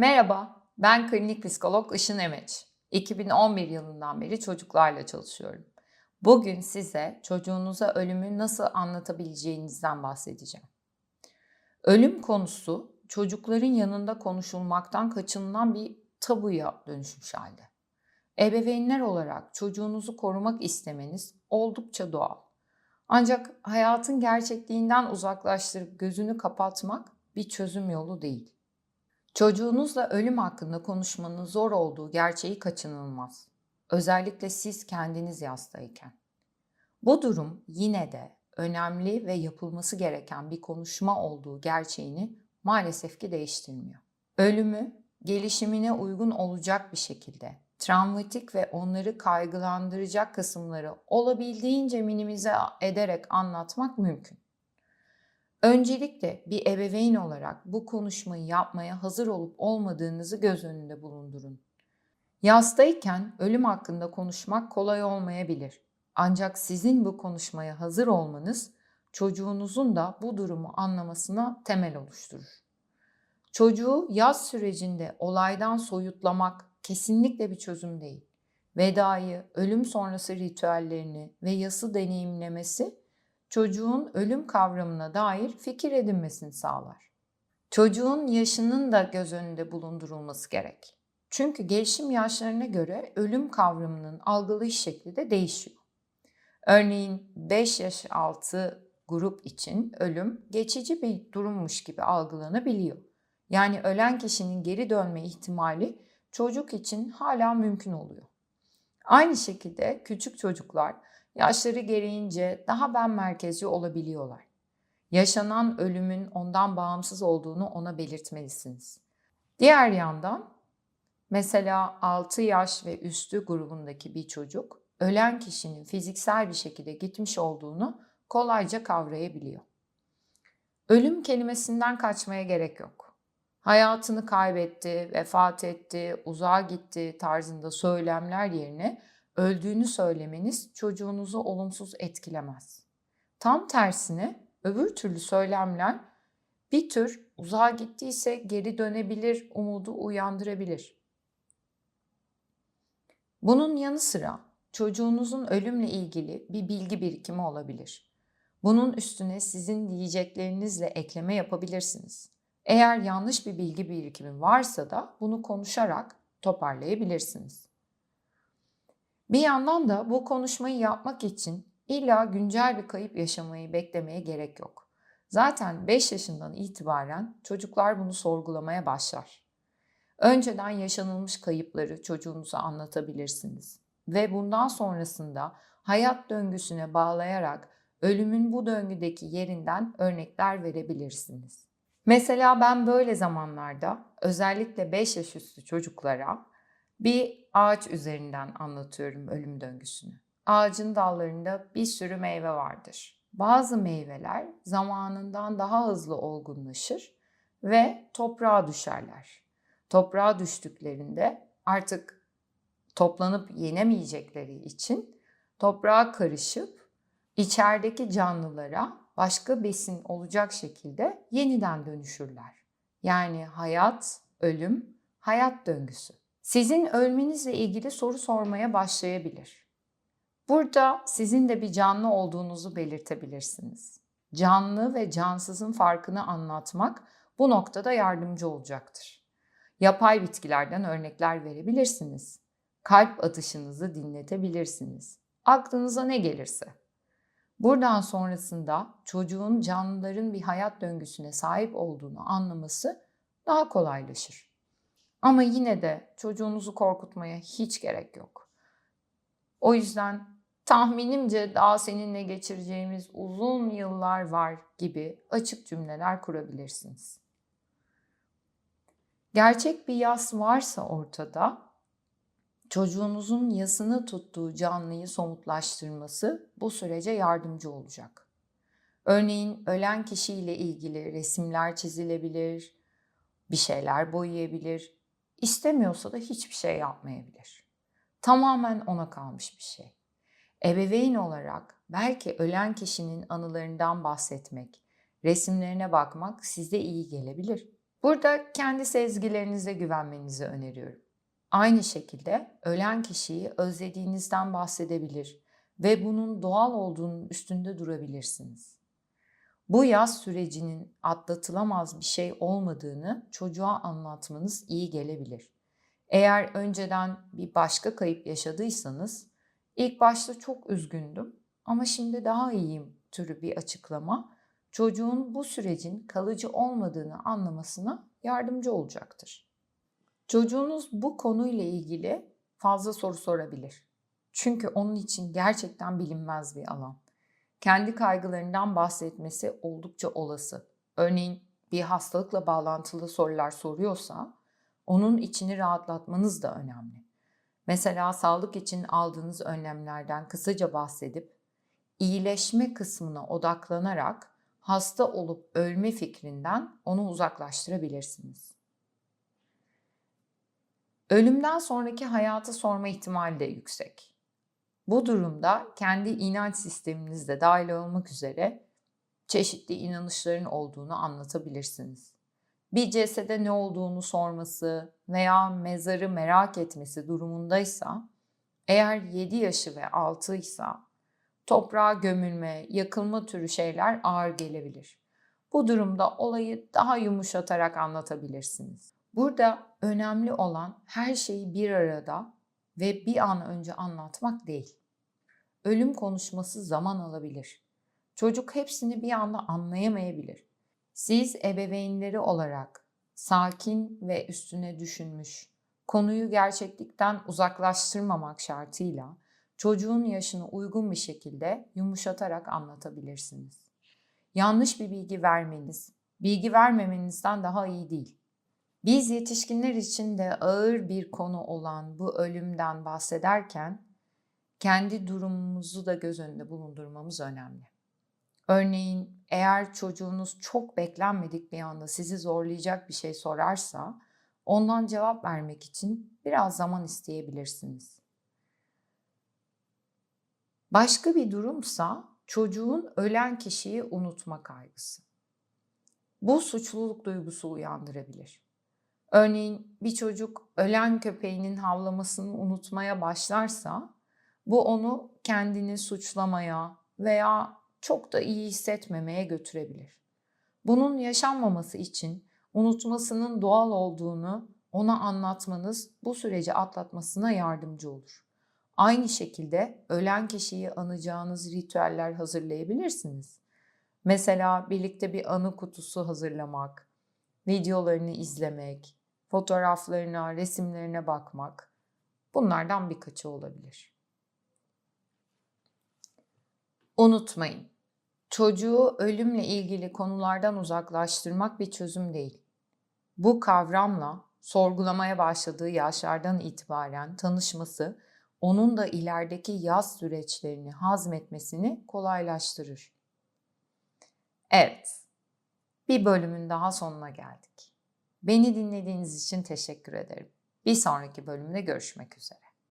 Merhaba, ben klinik psikolog Işın Emeç. 2011 yılından beri çocuklarla çalışıyorum. Bugün size çocuğunuza ölümü nasıl anlatabileceğinizden bahsedeceğim. Ölüm konusu çocukların yanında konuşulmaktan kaçınılan bir tabuya dönüşmüş halde. Ebeveynler olarak çocuğunuzu korumak istemeniz oldukça doğal. Ancak hayatın gerçekliğinden uzaklaştırıp gözünü kapatmak bir çözüm yolu değil. Çocuğunuzla ölüm hakkında konuşmanın zor olduğu gerçeği kaçınılmaz. Özellikle siz kendiniz yastayken. Bu durum yine de önemli ve yapılması gereken bir konuşma olduğu gerçeğini maalesef ki değiştirmiyor. Ölümü gelişimine uygun olacak bir şekilde travmatik ve onları kaygılandıracak kısımları olabildiğince minimize ederek anlatmak mümkün. Öncelikle bir ebeveyn olarak bu konuşmayı yapmaya hazır olup olmadığınızı göz önünde bulundurun. Yastayken ölüm hakkında konuşmak kolay olmayabilir. Ancak sizin bu konuşmaya hazır olmanız çocuğunuzun da bu durumu anlamasına temel oluşturur. Çocuğu yaz sürecinde olaydan soyutlamak kesinlikle bir çözüm değil. Vedayı, ölüm sonrası ritüellerini ve yası deneyimlemesi çocuğun ölüm kavramına dair fikir edinmesini sağlar. Çocuğun yaşının da göz önünde bulundurulması gerek. Çünkü gelişim yaşlarına göre ölüm kavramının algılayış şekli de değişiyor. Örneğin 5 yaş altı grup için ölüm geçici bir durummuş gibi algılanabiliyor. Yani ölen kişinin geri dönme ihtimali çocuk için hala mümkün oluyor. Aynı şekilde küçük çocuklar yaşları gereğince daha ben merkezci olabiliyorlar. Yaşanan ölümün ondan bağımsız olduğunu ona belirtmelisiniz. Diğer yandan mesela 6 yaş ve üstü grubundaki bir çocuk ölen kişinin fiziksel bir şekilde gitmiş olduğunu kolayca kavrayabiliyor. Ölüm kelimesinden kaçmaya gerek yok. Hayatını kaybetti, vefat etti, uzağa gitti tarzında söylemler yerine öldüğünü söylemeniz çocuğunuzu olumsuz etkilemez. Tam tersine öbür türlü söylemler bir tür uzağa gittiyse geri dönebilir umudu uyandırabilir. Bunun yanı sıra çocuğunuzun ölümle ilgili bir bilgi birikimi olabilir. Bunun üstüne sizin diyeceklerinizle ekleme yapabilirsiniz. Eğer yanlış bir bilgi birikimi varsa da bunu konuşarak toparlayabilirsiniz. Bir yandan da bu konuşmayı yapmak için illa güncel bir kayıp yaşamayı beklemeye gerek yok. Zaten 5 yaşından itibaren çocuklar bunu sorgulamaya başlar. Önceden yaşanılmış kayıpları çocuğunuza anlatabilirsiniz ve bundan sonrasında hayat döngüsüne bağlayarak ölümün bu döngüdeki yerinden örnekler verebilirsiniz. Mesela ben böyle zamanlarda özellikle 5 yaş üstü çocuklara bir ağaç üzerinden anlatıyorum ölüm döngüsünü. Ağacın dallarında bir sürü meyve vardır. Bazı meyveler zamanından daha hızlı olgunlaşır ve toprağa düşerler. Toprağa düştüklerinde artık toplanıp yenemeyecekleri için toprağa karışıp içerideki canlılara başka besin olacak şekilde yeniden dönüşürler. Yani hayat, ölüm, hayat döngüsü sizin ölmenizle ilgili soru sormaya başlayabilir. Burada sizin de bir canlı olduğunuzu belirtebilirsiniz. Canlı ve cansızın farkını anlatmak bu noktada yardımcı olacaktır. Yapay bitkilerden örnekler verebilirsiniz. Kalp atışınızı dinletebilirsiniz. Aklınıza ne gelirse. Buradan sonrasında çocuğun canlıların bir hayat döngüsüne sahip olduğunu anlaması daha kolaylaşır. Ama yine de çocuğunuzu korkutmaya hiç gerek yok. O yüzden tahminimce daha seninle geçireceğimiz uzun yıllar var gibi açık cümleler kurabilirsiniz. Gerçek bir yas varsa ortada, çocuğunuzun yasını tuttuğu canlıyı somutlaştırması bu sürece yardımcı olacak. Örneğin ölen kişiyle ilgili resimler çizilebilir, bir şeyler boyayabilir İstemiyorsa da hiçbir şey yapmayabilir. Tamamen ona kalmış bir şey. Ebeveyn olarak belki ölen kişinin anılarından bahsetmek, resimlerine bakmak size iyi gelebilir. Burada kendi sezgilerinize güvenmenizi öneriyorum. Aynı şekilde ölen kişiyi özlediğinizden bahsedebilir ve bunun doğal olduğunun üstünde durabilirsiniz. Bu yaz sürecinin atlatılamaz bir şey olmadığını çocuğa anlatmanız iyi gelebilir. Eğer önceden bir başka kayıp yaşadıysanız, ilk başta çok üzgündüm ama şimdi daha iyiyim türü bir açıklama çocuğun bu sürecin kalıcı olmadığını anlamasına yardımcı olacaktır. Çocuğunuz bu konuyla ilgili fazla soru sorabilir. Çünkü onun için gerçekten bilinmez bir alan. Kendi kaygılarından bahsetmesi oldukça olası. Örneğin bir hastalıkla bağlantılı sorular soruyorsa onun içini rahatlatmanız da önemli. Mesela sağlık için aldığınız önlemlerden kısaca bahsedip iyileşme kısmına odaklanarak hasta olup ölme fikrinden onu uzaklaştırabilirsiniz. Ölümden sonraki hayatı sorma ihtimali de yüksek. Bu durumda kendi inanç sisteminizde dahil olmak üzere çeşitli inanışların olduğunu anlatabilirsiniz. Bir cesede ne olduğunu sorması veya mezarı merak etmesi durumundaysa, eğer 7 yaşı ve 6 ise toprağa gömülme, yakılma türü şeyler ağır gelebilir. Bu durumda olayı daha yumuşatarak anlatabilirsiniz. Burada önemli olan her şeyi bir arada ve bir an önce anlatmak değil. Ölüm konuşması zaman alabilir. Çocuk hepsini bir anda anlayamayabilir. Siz ebeveynleri olarak sakin ve üstüne düşünmüş, konuyu gerçeklikten uzaklaştırmamak şartıyla çocuğun yaşına uygun bir şekilde yumuşatarak anlatabilirsiniz. Yanlış bir bilgi vermeniz, bilgi vermemenizden daha iyi değil. Biz yetişkinler için de ağır bir konu olan bu ölümden bahsederken kendi durumumuzu da göz önünde bulundurmamız önemli. Örneğin eğer çocuğunuz çok beklenmedik bir anda sizi zorlayacak bir şey sorarsa ondan cevap vermek için biraz zaman isteyebilirsiniz. Başka bir durumsa çocuğun ölen kişiyi unutma kaygısı. Bu suçluluk duygusu uyandırabilir. Örneğin bir çocuk ölen köpeğinin havlamasını unutmaya başlarsa bu onu kendini suçlamaya veya çok da iyi hissetmemeye götürebilir. Bunun yaşanmaması için unutmasının doğal olduğunu ona anlatmanız bu süreci atlatmasına yardımcı olur. Aynı şekilde ölen kişiyi anacağınız ritüeller hazırlayabilirsiniz. Mesela birlikte bir anı kutusu hazırlamak, videolarını izlemek, fotoğraflarına, resimlerine bakmak. Bunlardan birkaçı olabilir. Unutmayın, çocuğu ölümle ilgili konulardan uzaklaştırmak bir çözüm değil. Bu kavramla sorgulamaya başladığı yaşlardan itibaren tanışması onun da ilerideki yaz süreçlerini hazmetmesini kolaylaştırır. Evet, bir bölümün daha sonuna geldik. Beni dinlediğiniz için teşekkür ederim. Bir sonraki bölümde görüşmek üzere.